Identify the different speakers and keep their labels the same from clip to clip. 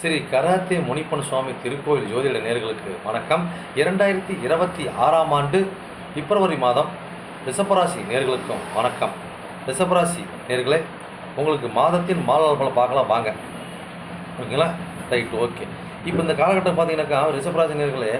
Speaker 1: Sri karate Munippan சுவாமி திருக்கோயில் ஜோதிட நேர்களுக்கு வணக்கம். இரண்டாயிரத்தி இருபத்தி ஆறாம் ஆண்டு பிப்ரவரி மாதம் ரிஷபராசி நேர்களுக்கும் வணக்கம். ரிஷபராசி நேர்களே உங்களுக்கு மாதத்தின் மாதங்களை பார்க்கலாம். வாங்க. ஓகேங்களா? Right okay. இப்போ இந்த காலகட்டம் பார்த்தீங்கன்னாக்கா ரிஷபராசி நேர்களே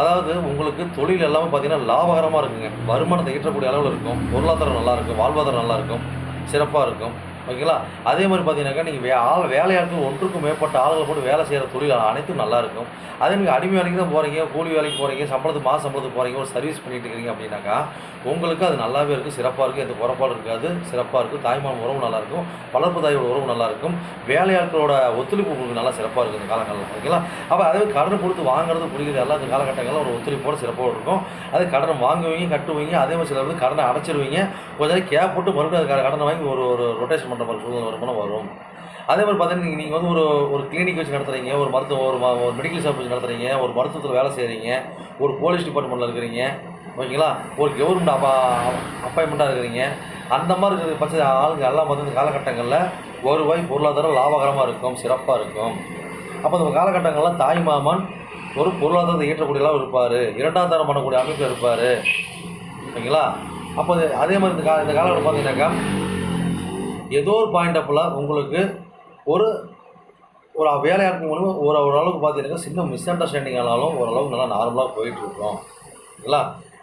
Speaker 1: அதாவது உங்களுக்கு தொழில் எல்லாமே பார்த்தீங்கன்னா லாபகரமாக இருக்குங்க. வருமானத்தை ஈட்டக்கூடிய அளவில் இருக்கும். பொருளாதாரம் நல்லாயிருக்கும் வாழ்வாதாரம் நல்லாயிருக்கும் சிறப்பாக இருக்கும். ஓகேங்களா? அதே மாதிரி பார்த்தீங்கன்னாக்கா நீங்கள் வே ஆள் வேலையாட்கள் ஒன்றுக்கும் மேற்பட்ட ஆளுகளை போட்டு வேலை செய்கிற தொழில் அனைத்தும் நல்லாயிருக்கும் அதே நீங்கள் அடிமை வேலைக்கு தான் போகிறீங்க கூலி வேலைக்கு போகிறீங்க சம்பளத்துக்கு மாத சம்பளத்துக்கு போகிறீங்க ஒரு சர்வீஸ் பண்ணிட்டு இருக்கிறீங்க அப்படின்னாக்கா உங்களுக்கு அது நல்லாவே இருக்கும். சிறப்பாக இருக்கும். எந்த குறைபாடு இருக்காது. சிறப்பாக இருக்கும். தாய்மான் உறவு நல்லாயிருக்கும் வளர்ப்பு தாயோட உறவு நல்லாயிருக்கும் வேலையாட்களோட ஒத்துழைப்பு உங்களுக்கு நல்லா சிறப்பாக இருக்கும் இந்த காலங்களில். ஓகேங்களா? அப்போ அதே கடன் கொடுத்து வாங்குறது பிடிக்கிறது எல்லாம் இந்த காலகட்டங்களில் ஒரு ஒத்துழைப்போட சிறப்பாக இருக்கும். அதே கடனை வாங்குவீங்க கட்டுவீங்க. அதே மாதிரி சில வந்து கடனை அடைச்சிருவீங்க. கொஞ்சம் நேரம் கேப் போட்டு மறுபடியும் அது கடனை வாங்கி ஒரு ஒரு ரொட்டேஷன் பண்ணுற மாதிரி சூழ்நிலை வருமானம் வரும். அதே மாதிரி பார்த்தீங்கன்னா நீங்கள் வந்து ஒரு ஒரு கிளினிக் வச்சு நடத்துகிறீங்க ஒரு மருத்துவ ஒரு ம- ஒரு மெடிக்கல் ஷாப் வச்சு நடத்துகிறீங்க ஒரு மருத்துவத்தில் வேலை செய்கிறீங்க ஒரு போலீஸ் டிபார்ட்மெண்ட்டில் இருக்கிறீங்க ஓகேங்களா? ஒரு கவர்மெண்ட் அப்பா அப்பாயின்மெண்ட்டாக இருக்கிறீங்க. அந்த மாதிரி இருக்கிற பட்ச ஆளுங்க எல்லாம் வந்து இந்த காலகட்டங்களில் வருவாய் பொருளாதாரம் லாபகரமாக இருக்கும் சிறப்பாக இருக்கும். அப்போ இந்த காலகட்டங்களில் தாய் மாமன் ஒரு பொருளாதாரத்தை ஈட்டக்கூடியலாம் இருப்பார். இரண்டாம் தரம் பண்ணக்கூடிய அமைப்பில் இருப்பார். ஓகேங்களா? அப்போ அதே மாதிரி இந்த கால இந்த காலகட்டம் பார்த்தீங்கன்னாக்கா ஏதோ ஒரு பாயிண்ட் அப்பில் உங்களுக்கு ஒரு ஒரு வேலையாட்கள் மூலமாக ஒரு ஓரளவுக்கு பார்த்தீங்கன்னா சின்ன மிஸ் அண்டர்ஸ்டாண்டிங் ஆனாலும் ஓரளவுக்கு நல்லா நார்மலாக போயிட்டுருக்கோம் ஓகேங்களா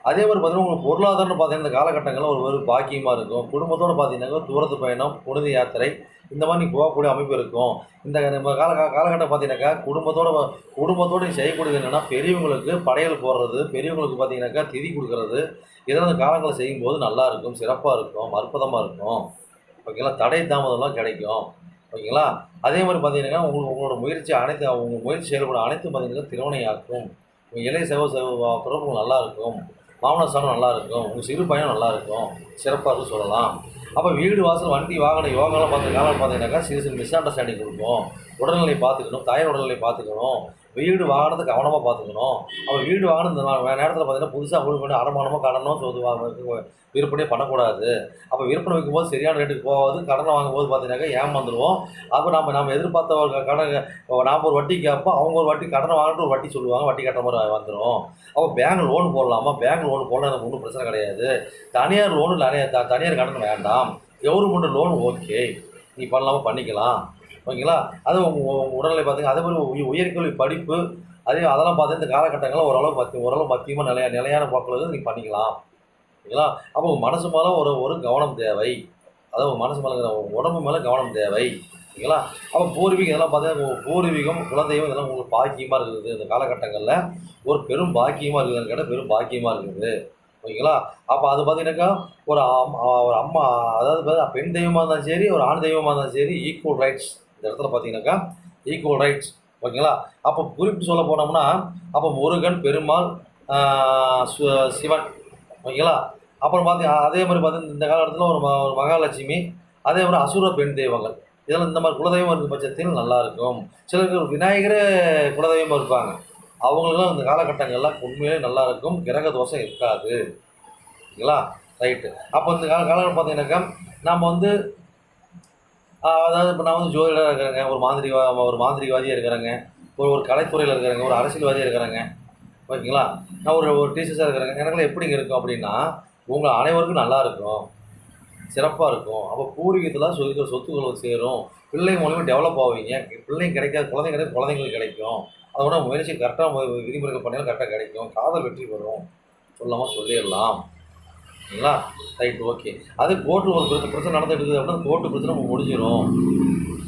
Speaker 1: அதே மாதிரி பார்த்தீங்கன்னா உங்களுக்கு பொருளாதாரம்னு பார்த்தீங்கன்னா இந்த காலகட்டங்களில் ஒரு ஒரு பாக்கியமாக இருக்கும். குடும்பத்தோடு பார்த்தீங்கன்னாக்கா தூரத்து பயணம் புனித யாத்திரை இந்த மாதிரி நீ போகக்கூடிய அமைப்பு இருக்கும். இந்த நம்ம கால காலகட்டம் பார்த்தீங்கன்னாக்கா குடும்பத்தோட குடும்பத்தோடு குடும்பத்தோட நீ செய்யக்கூடியது என்னென்னா பெரியவங்களுக்கு படையல் போடுறது பெரியவங்களுக்கு பார்த்தீங்கன்னாக்கா திதி கொடுக்கறது. இதெல்லாம் அந்த காலங்களை செய்யும்போது நல்லா இருக்கும் சிறப்பாக இருக்கும் அற்புதமாக இருக்கும். ஓகேங்களா? தடை தாமதம்லாம் கிடைக்கும். ஓகேங்களா? அதே மாதிரி பார்த்தீங்கன்னா உங்களுக்கு உங்களோட முயற்சி அனைத்து உங்கள் முயற்சி செயல்பட அனைத்தும் பார்த்தீங்கன்னா திருவனையாக்கும் உங்கள் இளைய செவ செவ பிறப்பு நல்லா இருக்கும் மாமனார் சாணம் நல்லா இருக்கும் உங்கள் சிறு பயணம் நல்லா இருக்கும் சிறப்பாக சொல்லலாம். அப்போ வீடு வாசல் வண்டி வாகனம் யோகாலாம் பார்த்து காலம் பார்த்தீங்கன்னாக்கா சிறு சிறு மிஸ் அண்டர்ஸ்டாண்டிங் கொடுக்கும். உடல்நிலை பார்த்துக்கணும். தாயார் உடல்நிலை பார்த்துக்கணும். வீடு வாகனத்தை கவனமாக பார்த்துக்கணும். அப்போ வீடு வாகனம் இந்த நேரத்தில் பார்த்தீங்கன்னா புதுசாக வீடு பண்ணி அடமானமாக கடனும் சொத்து வாங்க விற்பனையே பண்ணக்கூடாது. அப்போ விற்பனை வைக்கும்போது சரியான ரேட்டுக்கு போகாது. கடனை வாங்கும்போது பார்த்தீங்கன்னாக்கா ஏமாந்துருவோம் அப்போ நம்ம நம்ம எதிர்பார்த்த ஒரு கடன் நாம் ஒரு வட்டி கேட்போம் அவங்க ஒரு வட்டி கடனை வாங்கிட்டு ஒரு வட்டி சொல்லுவாங்க. வட்டி கட்டுற மாதிரி வந்துடும் அப்போ பேங்க் லோன் போடலாமா? பேங்க் லோன் போடலாம். எனக்கு ஒன்றும் பிரச்சனை கிடையாது. தனியார் லோனு நிறைய த- தனியார் கடன் வேண்டாம். கவர்மெண்ட் லோன் ஓகே நீ பண்ணலாமா? பண்ணிக்கலாம். ஓகேங்களா? அது உங்கள் உடல்நிலை பார்த்தீங்க அதே மாதிரி உயர்கல்வி படிப்பு அதே அதெல்லாம் பார்த்து இந்த காலகட்டங்களில் ஓரளவு மத்தி ஓரளவு மத்தியமாக நிலைய நிலையான போக்குள்ள நீங்கள் பண்ணிக்கலாம். ஓகேங்களா? அப்போ உங்கள் மனசு மேலே ஒரு ஒரு கவனம் தேவை. அதாவது உங்கள் மனசு மேலே இருக்கிற உடம்பு மேலே கவனம் தேவை. ஓகேங்களா? அப்போ பூர்வீகம் இதெல்லாம் பார்த்தீங்கன்னா பூர்வீகம் குலதெய்வம் இதெல்லாம் உங்களுக்கு பாக்கியமாக இருக்குது. இந்த காலகட்டங்களில் ஒரு பெரும் பாக்கியமாக இருக்குதுன்னு கேட்டால் பெரும் பாக்கியமாக இருக்குது. ஓகேங்களா? அப்போ அது பார்த்தீங்கன்னாக்கா ஒரு ஒரு அம்மா அதாவது பார்த்தா பெண் தெய்வமாக இருந்தாலும் சரி ஒரு ஆண் தெய்வமாக இருந்தாலும் சரி ஈக்குவல் ரைட்ஸ் இந்த இடத்துல பார்த்தீங்கன்னாக்கா ஈக்குவல் ரைட்ஸ் ஓகேங்களா? அப்போ குறிப்பிட்டு சொல்ல போனோம்னா அப்போ முருகன் பெருமாள் சு- சிவன் ஓகேங்களா? அப்புறம் பார்த்தி அதே மாதிரி பார்த்தீங்கன்னா இந்த காலகட்டத்தில் ஒரு ம- ஒரு மகாலட்சுமி அதே மாதிரி அசுர பெண் தெய்வங்கள். இதெல்லாம் இந்த மாதிரி குலதெய்வம் இருக்கும் பட்சத்தில் நல்லா இருக்கும். சிலருக்கு விநாயகரே குலதெய்வமாக இருப்பாங்க. அவங்களுக்குலாம் இந்த காலகட்டங்கள்லாம் உண்மையிலே நல்லா இருக்கும். கிரக தோஷம் இருக்காது. ஓகேங்களா? ரைட்டு அப்போ இந்த கால காலகட்டம் பார்த்தீங்கன்னாக்கா நம்ம வந்து அதாவது இப்போ நான் வந்து ஜோதிடராக இருக்கிறேங்க. ஒரு மாந்திரிகா ஒரு மாந்திரிகவாதியாக இருக்கிறேங்க. ஒரு ஒரு கலைத்துறையில் இருக்கிறேங்க. ஒரு அரசியல்வாதியாக இருக்கிறேங்க. ஓகேங்களா? நான் ஒரு ஒரு டீச்சர்ஸாக இருக்கிறேங்க. எனக்குலாம் எப்படிங்க இருக்கும் அப்படின்னா உங்கள் அனைவருக்கும் நல்லா இருக்கும். சிறப்பாக இருக்கும். அப்போ பூர்வீகத்தில் சொல்லிக்கிற சொத்துக்கள் சேரும். பிள்ளை மூலியமாக டெவலப் ஆவீங்க. பிள்ளைங்க கிடைக்காது குழந்தைங்க கிடைக்கும் குழந்தைங்களுக்கு கிடைக்கும். அதோட முயற்சி கரெக்டாக விதிமுறைகள் பண்ணாலும் கரெக்டாக கிடைக்கும். காதல் வெற்றி பெறும். சொல்லாமல் சொல்லிடலாம். சரிங்களா ரைட் ஓகே. அது கோர்ட்டில் ஒரு பிரச்சனை பிரச்சனை நடந்துட்டு இருக்குது அப்படின்னா கோர்ட்டு பிரச்சனை முடிஞ்சிடும்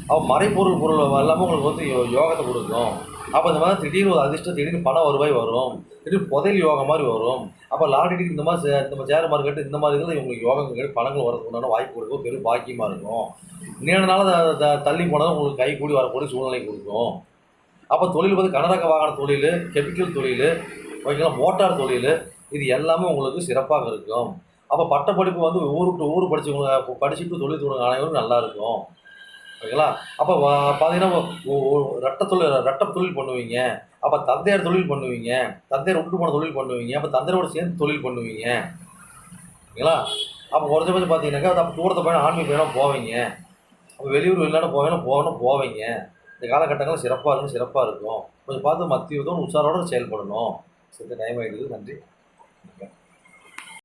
Speaker 1: அப்போ மறைப்பொருள் பொருள் எல்லாமே உங்களுக்கு வந்து யோகத்தை கொடுக்கும். அப்போ இந்த மாதிரி திடீர்னு ஒரு அதிர்ஷ்டம் திடீர்னு பண வருவாய் வரும். திடீர்னு புதையல் யோகம் மாதிரி வரும். அப்போ லாட்டரி இந்த மாதிரி இந்த மாதிரி ஷேர் மார்க்கெட்டு இந்த மாதிரி இதில் உங்களுக்கு யோகங்கள் பணங்கள் வரதுக்கு உண்டான வாய்ப்பு கொடுக்கும். பெரும் பாக்கியமாக இருக்கும். நீண்ட நாள் த- தள்ளி போனால் உங்களுக்கு கை கூடி வரக்கூடிய சூழ்நிலை கொடுக்கும். அப்போ தொழில் வந்து கனரக வாகன தொழில் கெமிக்கல் தொழில் ஓகேங்களா? மோட்டார் தொழில் இது எல்லாமே உங்களுக்கு சிறப்பாக இருக்கும். அப்போ பட்ட படிப்பு வந்து ஊர் விட்டு ஊர் படிச்சவங்க படிச்சுட்டு தொழில் தொடங்க அனைவரும் நல்லாயிருக்கும் ஓகேங்களா அப்போ பார்த்தீங்கன்னா ரட்ட ரெட்ட தொழில் ரெட்ட தொழில் பண்ணுவீங்க. அப்போ தந்தையார் தொழில் பண்ணுவீங்க. தந்தையார் விட்டு போன தொழில் பண்ணுவீங்க. அப்போ தந்தையோட சேர்ந்து தொழில் பண்ணுவீங்க. ஓகேங்களா அப்போ குறைஞ்சபட்சம் பார்த்தீங்கன்னாக்கா அப்போ தூரத்தை போய் ஆன்மீக பயணம் போவீங்க. அப்போ வெளியூர் வெளிநாடு போவேணும் போகணும் போவீங்க. இந்த காலகட்டங்களில் சிறப்பாக இருக்கும் சிறப்பாக இருக்கும். கொஞ்சம் பார்த்து மத்திய உதவும் உஷாரோட செயல்படணும். சரி டைம் ஆகிடுது நன்றி.